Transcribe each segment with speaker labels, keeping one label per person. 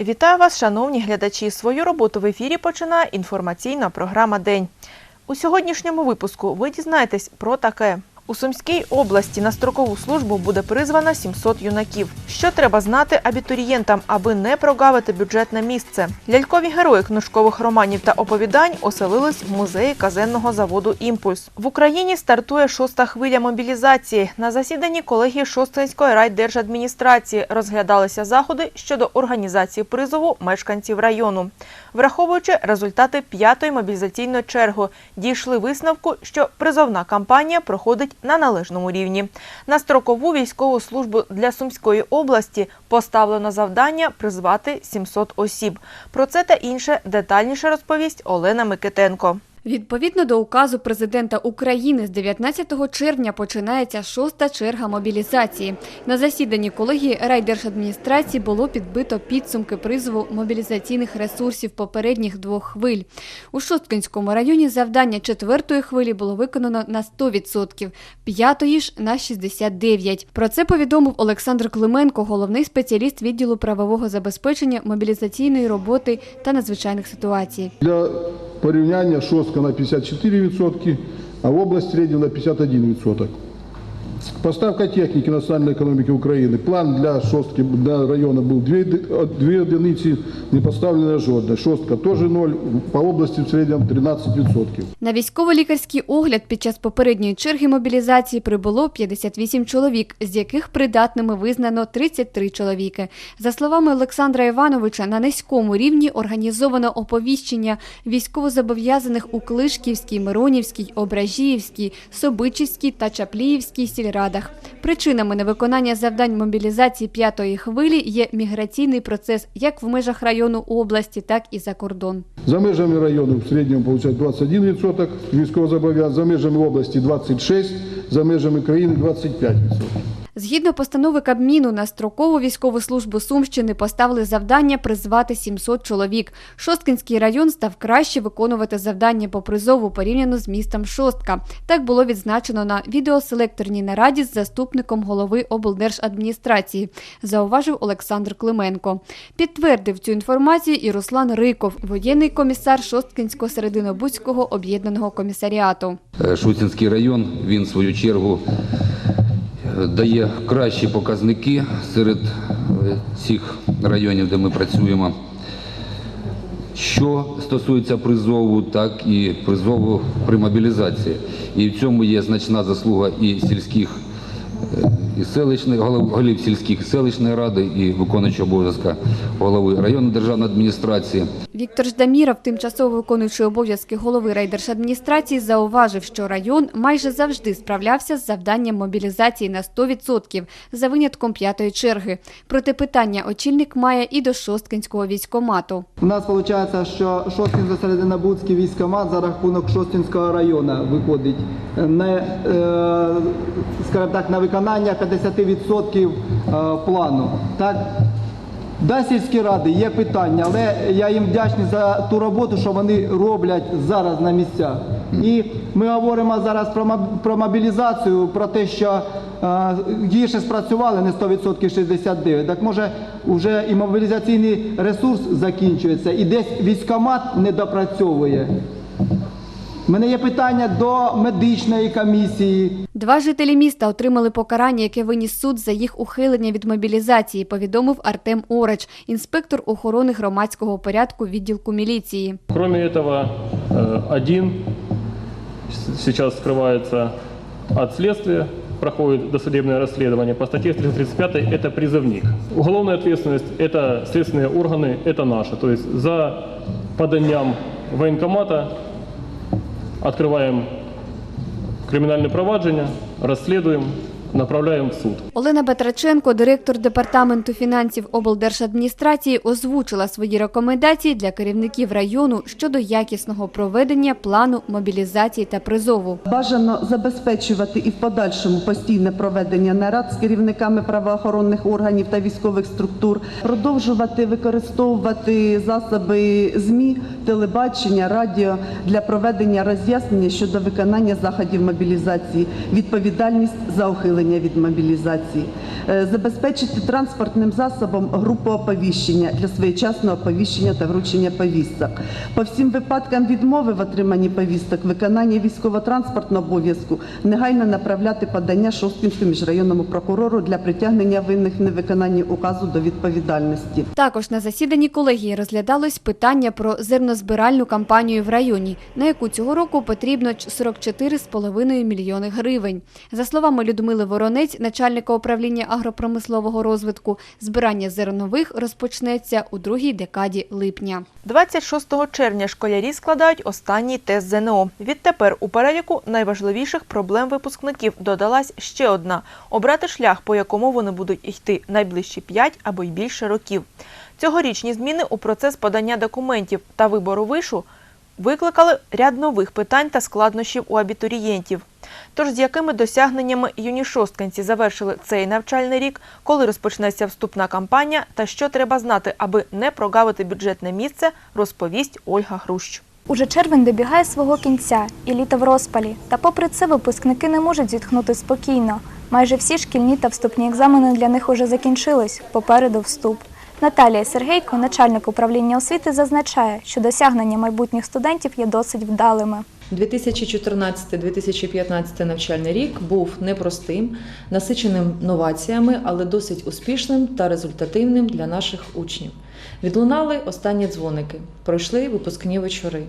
Speaker 1: Вітаю вас, шановні глядачі. Свою роботу в ефірі починає інформаційна програма День. У сьогоднішньому випуску ви дізнаєтесь про таке. У Сумській області на строкову службу буде призвано 700 юнаків. Що треба знати абітурієнтам, аби не прогавити бюджетне місце? Лялькові герої книжкових романів та оповідань оселились в музеї казенного заводу Імпульс. В Україні стартує шоста хвиля мобілізації. На засіданні колегії Шостинської райдержадміністрації розглядалися заходи щодо організації призову мешканців району. Враховуючи результати п'ятої мобілізаційної черги, дійшли висновку, що призовна кампанія проходить на належному рівні. На строкову військову службу для Сумської області поставлено завдання призвати 700 осіб. Про це та інше детальніше розповість Олена Микитенко.
Speaker 2: Відповідно до указу президента України з 19 червня починається шоста черга мобілізації. На засіданні колегії райдержадміністрації було підбито підсумки призову мобілізаційних ресурсів попередніх двох хвиль. У Шосткинському районі завдання четвертої хвилі було виконано на 100%, п'ятої ж на 69%. Про це повідомив Олександр Клименко, головний спеціаліст відділу правового забезпечення мобілізаційної роботи та надзвичайних ситуацій.
Speaker 3: Для порівняння шостка на 54%, а в область середньо на 51%. Поставка техніки національної економіки України. План для шостки для району був дві, дві одиниці, не поставлена жодна. Шостка теж ноль, по області в середньому 13%.
Speaker 2: На військово-лікарський огляд під час попередньої черги мобілізації прибуло 58 чоловік, з яких придатними визнано 33 чоловіки. За словами Олександра Івановича, на низькому рівні організовано оповіщення військовозобов'язаних у Клишківській, Миронівській, Ображіївській, Собичівській та Чапліївській сільрадах. Причинами невиконання завдань мобілізації п'ятої хвилі є міграційний процес як в межах району області, так і за кордон.
Speaker 3: За межами району в середньому виходить 21% військовозобов'язаних, за межами області 26%, за межами країни 25%.
Speaker 2: Згідно постанови Кабміну на строкову військову службу Сумщини поставили завдання призвати 700 чоловік. Шосткинський район став краще виконувати завдання по призову порівняно з містом Шостка. Так було відзначено на відеоселекторній нараді з заступником голови облдержадміністрації, зауважив Олександр Клименко. Підтвердив цю інформацію і Руслан Риков, воєнний комісар Шосткинського серединобудського об'єднаного комісаріату.
Speaker 4: Е, район, він в свою чергу дає кращі показники серед е, цих районів, де ми працюємо. Що стосується призову, так і призову при мобілізації. І в цьому є значна заслуга і сільських, е, і селищних, голів сільських і селищної ради, і виконуючого обов'язка голови районної державної адміністрації.
Speaker 2: Віктор Ждаміров, тимчасово виконуючий обов'язки голови райдержадміністрації, зауважив, що район майже завжди справлявся з завданням мобілізації на 100% за винятком п'ятої черги. Проте питання очільник має і до Шосткинського військомату.
Speaker 5: У нас виходить, що Шостинсько серединобудський військомат за рахунок Шостинського району виходить на, е, скажімо так, на виконання 50% е, плану. Так? Да, сільські ради є питання, але я їм вдячний за ту роботу, що вони роблять зараз на місцях. І ми говоримо зараз про, мобілізацію, про те, що гірше спрацювали не 100% 69. Так може вже і мобілізаційний ресурс закінчується, і десь військомат не допрацьовує. У мене є питання до медичної комісії,
Speaker 2: Два жителі міста отримали покарання, яке виніс суд за їх ухилення від мобілізації, повідомив Артем Орач, інспектор охорони громадського порядку відділку міліції.
Speaker 6: Кроме этого, э, один с- сейчас скрывается от следствия, проходит досудебное расследование. По статье 335 это призывник. Уголовная ответственность – это следственные органы, это наши. То есть за поданием военкомата открываем криминальное проваджение, расследуем, направляем в суд.
Speaker 2: Олена Бетраченко, директор департаменту фінансів облдержадміністрації, озвучила свої рекомендації для керівників району щодо якісного проведення плану мобілізації та призову.
Speaker 7: Бажано забезпечувати і в подальшому постійне проведення нарад з керівниками правоохоронних органів та військових структур, продовжувати використовувати засоби ЗМІ, телебачення, радіо для проведення роз'яснення щодо виконання заходів мобілізації, відповідальність за ухилення ухилення від мобілізації, Е, забезпечити транспортним засобом групу оповіщення для своєчасного оповіщення та вручення повісток. По всім випадкам відмови в отриманні повісток, виконання військово-транспортного обов'язку негайно направляти подання Шосткінському міжрайонному прокурору для притягнення винних в невиконанні указу до відповідальності.
Speaker 2: Також на засіданні колегії розглядалось питання про зернозбиральну кампанію в районі, на яку цього року потрібно 44,5 мільйони гривень. За словами Людмили Воронець, начальника управління агропромислового розвитку, збирання зернових розпочнеться у другій декаді липня.
Speaker 1: 26 червня школярі складають останній тест ЗНО. Відтепер у переліку найважливіших проблем випускників додалась ще одна – обрати шлях, по якому вони будуть йти найближчі 5 або й більше років. Цьогорічні зміни у процес подання документів та вибору вишу викликали ряд нових питань та складнощів у абітурієнтів. Тож з якими досягненнями юні шосткинці завершили цей навчальний рік, коли розпочнеться вступна кампанія та що треба знати, аби не прогавити бюджетне місце, розповість Ольга Хрущ.
Speaker 8: Уже червень добігає свого кінця і літо в розпалі. Та попри це випускники не можуть зітхнути спокійно. Майже всі шкільні та вступні екзамени для них уже закінчились. Попереду вступ. Наталія Сергейко, начальник управління освіти, зазначає, що досягнення майбутніх студентів є досить вдалими.
Speaker 9: 2014-2015 навчальний рік був непростим, насиченим новаціями, але досить успішним та результативним для наших учнів. Відлунали останні дзвоники, пройшли випускні вечори,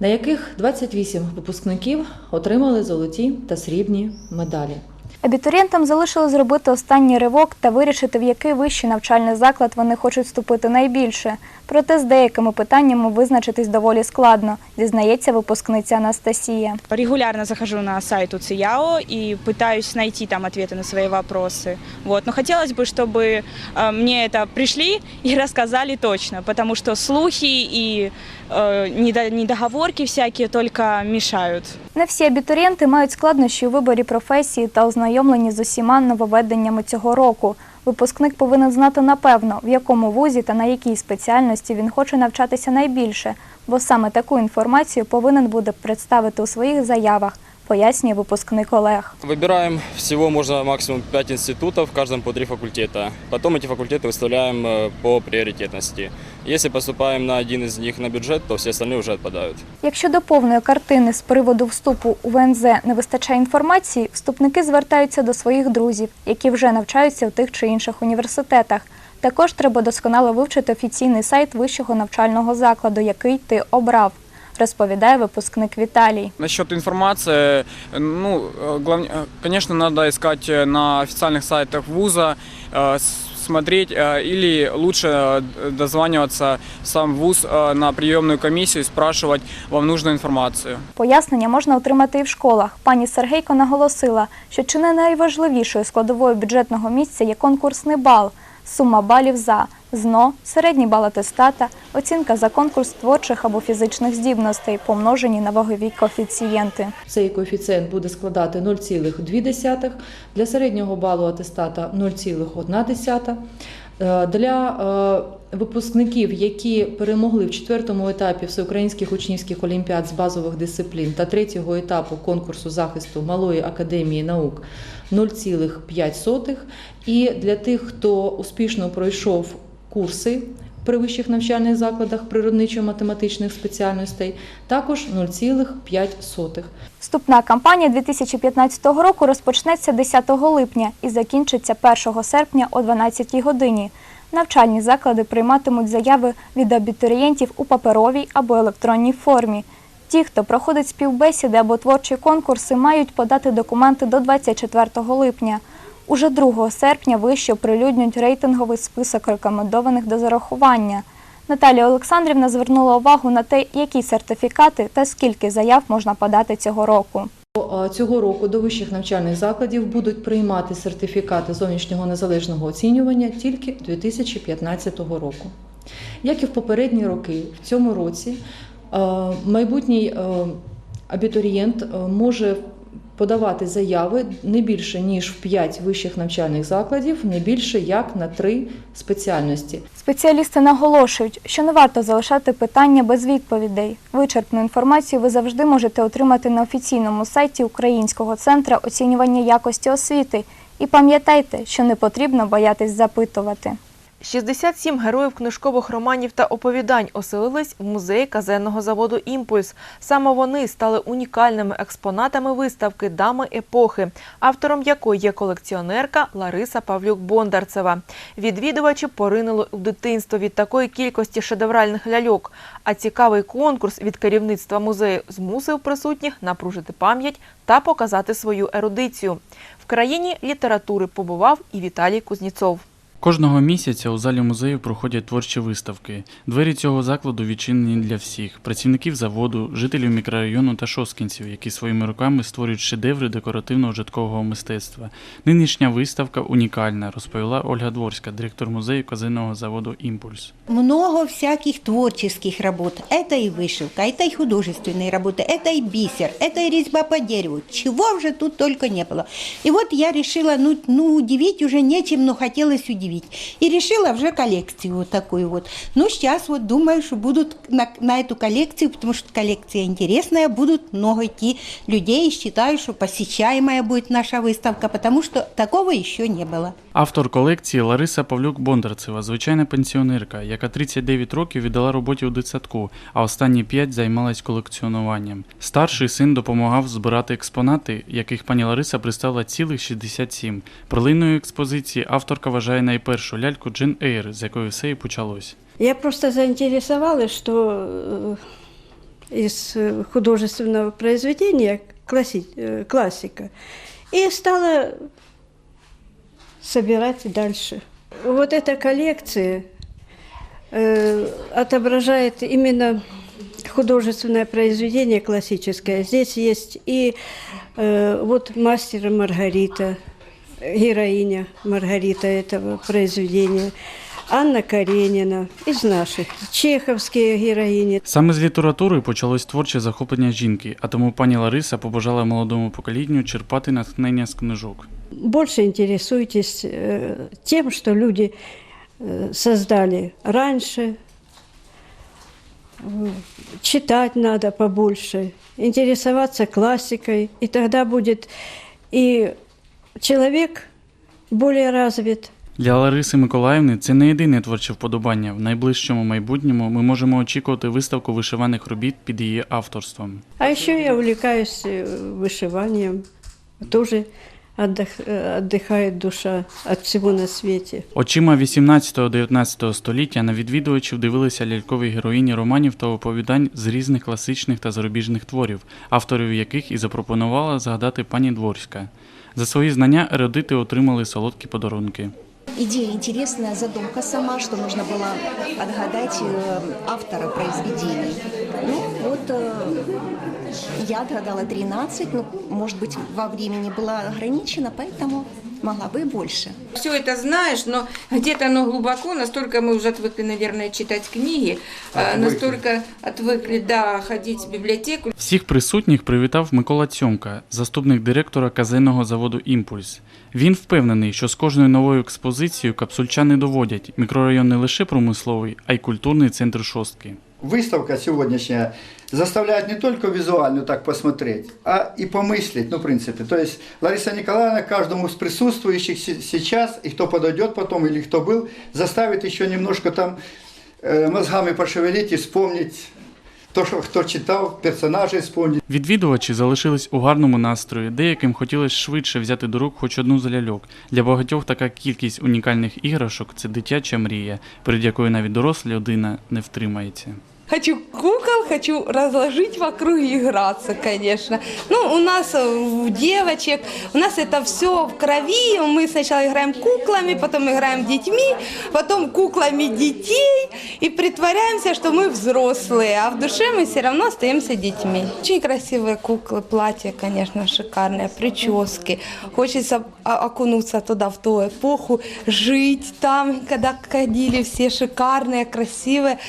Speaker 9: на яких 28 випускників отримали золоті та срібні медалі.
Speaker 8: Абітурієнтам залишилось зробити останній ривок та вирішити, в який вищий навчальний заклад вони хочуть вступити найбільше. Проте з деякими питаннями визначитись доволі складно, зізнається випускниця Анастасія.
Speaker 10: Регулярно захожу на сайт УЦИЯО и пытаюсь найти там ответы на свои вопросы. Вот. Но хотелось бы, чтобы э, мне это пришли и рассказали точно, потому что слухи и э, недо- недоговорки всякие только мешают.
Speaker 8: Не всі абітурієнти мають складнощі у виборі професії та ознайомлені з усіма нововведеннями цього року. Випускник повинен знати напевно, в якому вузі та на якій спеціальності він хоче навчатися найбільше, бо саме таку інформацію повинен буде представити у своїх заявах, пояснює випускник Олег.
Speaker 11: Выбираем всего можно максимум 5 институтов, в каждом по 3 факультета. Потом эти факультеты выставляем э, по приоритетности. Если поступаем на один из них на бюджет, то все остальные уже отпадают.
Speaker 8: Якщо до повної картини з приводу вступу у ВНЗ не вистачає інформації, вступники звертаються до своїх друзів, які вже навчаються в тих чи інших університетах. Також треба досконало вивчити офіційний сайт вищого навчального закладу, який ти обрав, розповідає випускник Віталій.
Speaker 12: Насчет информации, ну, э, глав- э, конечно, надо искать э, на официальных сайтах вуза, э, с- смотреть, э, или лучше э, дозваниваться в сам вуз э, на приемную комиссию и спрашивать вам нужную информацию.
Speaker 8: Пояснення можна отримати і в школах. Пані Сергейко наголосила, що чи не найважливішою складовою бюджетного місця є конкурсний бал, сума балів за ЗНО, середній бал атестата, оцінка за конкурс творчих або фізичних здібностей, помножені на вагові коефіцієнти.
Speaker 9: Цей коефіцієнт буде складати 0,2, для середнього балу атестата 0,1. Е, Для е, випускників, які перемогли в четвертому етапі всеукраїнських учнівських олімпіад з базових дисциплін та третього етапу конкурсу захисту Малої академії наук 0,5. І для тих, хто успішно пройшов курси при вищих навчальних закладах природничо-математичних спеціальностей, також 0,5.
Speaker 8: Вступна кампанія 2015 року розпочнеться 10 липня і закінчиться 1 серпня о 12 годині. Навчальні заклади прийматимуть заяви від абітурієнтів у паперовій або електронній формі. Ті, хто проходить співбесіди або творчі конкурси, мають подати документи до 24 липня. Уже 2 серпня вище оприлюднюють рейтинговий список рекомендованих до зарахування. Наталія Олександрівна звернула увагу на те, які сертифікати та скільки заяв можна подати цього року.
Speaker 9: Цього року до вищих навчальних закладів будуть приймати сертифікати зовнішнього незалежного оцінювання тільки 2015 року. Як і в попередні роки, в цьому році е, майбутній е, абітурієнт е, може подавати заяви не більше ніж в 5 вищих навчальних закладів, не більше як на 3 спеціальності.
Speaker 8: Спеціалісти наголошують, що не варто залишати питання без відповідей. Вичерпну інформацію ви завжди можете отримати на офіційному сайті Українського центру оцінювання якості освіти. І пам'ятайте, що не потрібно боятись запитувати.
Speaker 1: 67 героїв книжкових романів та оповідань оселились в музеї казенного заводу Імпульс. Саме вони стали унікальними експонатами виставки Дами епохи, автором якої є колекціонерка Лариса Павлюк-Бондарцева. Відвідувачі поринули у дитинство від такої кількості шедевральних ляльок. А цікавий конкурс від керівництва музею змусив присутніх напружити пам'ять та показати свою ерудицію. В країні літератури побував і Віталій Кузніцов.
Speaker 13: Кожного місяця у залі музею проходять творчі виставки. Двері цього закладу відчинені для всіх працівників заводу, жителів мікрорайону та шосткінців, які своїми руками створюють шедеври декоративно-ужиткового мистецтва. Нинішня виставка унікальна, розповіла Ольга Дворська, директор музею казенного заводу Імпульс.
Speaker 14: Много всяких творческих работ. Это и вышивка, это и художественные работы, это и бисер, это и резьба по дереву. Чего же тут только не было. И вот я решила, ну, ну удивить уже нечем, но хотелось удивить. И решила уже коллекцию вот такую вот. Ну, сейчас вот думаю, что будут на, на эту коллекцию, потому что коллекция интересная, будут много идти людей. И считаю, что посещаемая будет наша выставка, потому что такого еще не было.
Speaker 13: Автор колекції Лариса Павлюк-Бондарцева, звичайна пенсіонерка, яка 39 років віддала роботі у дитсадку, а останні 5 займалась колекціонуванням. Старший син допомагав збирати експонати, яких пані Лариса представила цілих 67. Прилинною експозиції авторка вважає найпершу ляльку Джин Ейр, з якої все і почалось.
Speaker 15: Я просто заинтересовалась, что э, из э, художественного произведения класси- э, классика, и стала собирать дальше. Вот эта коллекция э, отображает именно художественное произведение классическое. Здесь есть и э, вот мастер и Маргарита, героиня Маргарита этого произведения, Анна Каренина из наших, чеховские героини.
Speaker 13: Саме з літератури почалось творче захоплення жінки, а тому пані Лариса побажала молодому поколінню черпати натхнення з книжок.
Speaker 15: Больше интересуйтесь э, тем, что люди э, создали раньше. Э, Читать надо побольше, интересоваться классикой, и тогда будет и человек более развит,
Speaker 13: Для Лариси Миколаївни це не єдине творче вподобання. В найближчому майбутньому ми можемо очікувати виставку вишиваних робіт під її авторством.
Speaker 15: А ще я увлекаюсь вишиванням дуже. Тоже отдых- э, отдыхает душа от всего на свете.
Speaker 13: Очима 18-19 століття на відвідувачів дивилися лялькові героїні романів та оповідань з різних класичних та зарубіжних творів, авторів яких і запропонувала згадати пані Дворська. За свої знання ерудити отримали солодкі подарунки.
Speaker 16: Идея интересная, задумка сама, что нужно было отгадать э, автора произведений. Ну, вот э, я отгадала 13, ну, может быть, во времени была ограничена, поэтому могла бы и больше.
Speaker 17: Все это знаешь, но где-то оно глубоко, настолько мы уже отвыкли, наверное, читать книги, э, настолько отвыкли, да, ходить в библиотеку.
Speaker 13: Всіх присутніх привітав Микола Цьомка, заступник директора казенного заводу Імпульс. Він впевнений, що з кожною новою експозицією капсульчани доводять мікрорайон не лише промисловий, а й культурний центр шостки.
Speaker 18: Выставка сегодняшняя заставляет не только визуально так посмотреть, а и помыслить, ну, в принципе. То есть Лариса Николаевна каждому из присутствующих се- сейчас, и кто подойдет потом, или кто был, заставит еще немножко там э, мозгами пошевелить и вспомнить то, что кто читал, персонажей вспомнить.
Speaker 13: Відвідувачі залишились у гарному настрої, деяким хотілося швидше взяти до рук хоч одну з ляльок. Для багатьох така кількість унікальних іграшок це дитяча мрія, перед якою навіть доросла людина не втримається.
Speaker 19: Хочу кукол, хочу разложить вокруг и играться, конечно. Ну, у нас э, у девочек, у нас это все в крови. Мы сначала играем куклами, потом играем детьми, потом куклами детей и притворяемся, что мы взрослые, а в душе мы все равно остаемся детьми. Очень красивые куклы, платья, конечно, шикарные, прически. Хочется о- окунуться туда, в ту эпоху, жить там, когда ходили все шикарные, красивые.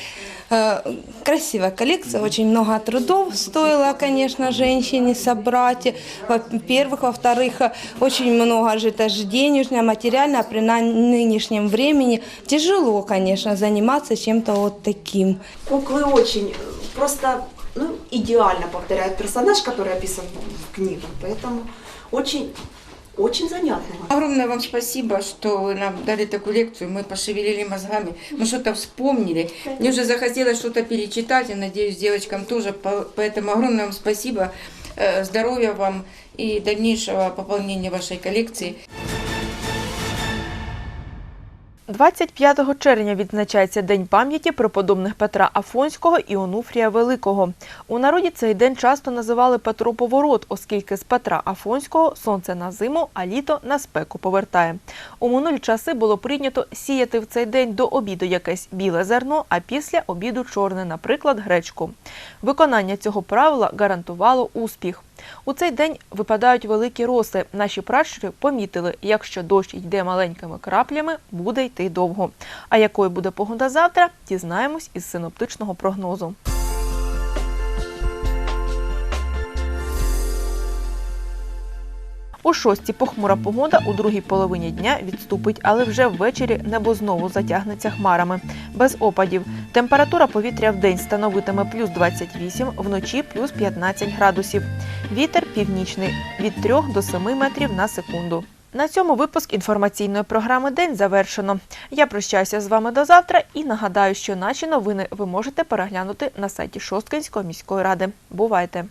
Speaker 19: Э, Красивая коллекция, очень много трудов стоило, конечно, женщине собрать. Во-первых, во-вторых, э, очень много же это же денежное, материальное, а при на- нынешнем времени тяжело, конечно, заниматься чем-то вот таким.
Speaker 20: Куклы очень э, просто ну, идеально повторяют персонаж, который описан в книгах. Поэтому очень, очень занятно.
Speaker 17: Огромное вам спасибо, что вы нам дали такую лекцию. Мы пошевелили мозгами, мы что-то вспомнили. Мне уже захотелось что-то перечитать, и надеюсь, девочкам тоже. По- Поэтому огромное вам спасибо. Э, Здоровья вам и дальнейшего пополнения вашей коллекции.
Speaker 1: 25 червня відзначається День пам'яті преподобних Петра Афонського і Онуфрія Великого. У народі цей день часто називали Петро Поворот, оскільки з Петра Афонського сонце на зиму, а літо на спеку повертає. У минулі часи було прийнято сіяти в цей день до обіду якесь біле зерно, а після обіду чорне, наприклад, гречку. Виконання цього правила гарантувало успіх. У цей день випадають великі роси. Наші пращури помітили, якщо дощ йде маленькими краплями, буде йти довго. А якою буде погода завтра, дізнаємось із синоптичного прогнозу. У шостій похмура погода у другій половині дня відступить, але вже ввечері небо знову затягнеться хмарами. Без опадів. Температура повітря в день становитиме плюс 28, вночі плюс 15 градусів. Вітер північний від 3 до 7 метрів на секунду. На цьому випуск інформаційної програми День завершено. Я прощаюся з вами до завтра і нагадаю, що наші новини ви можете переглянути на сайті Шосткинської міської ради. Бувайте!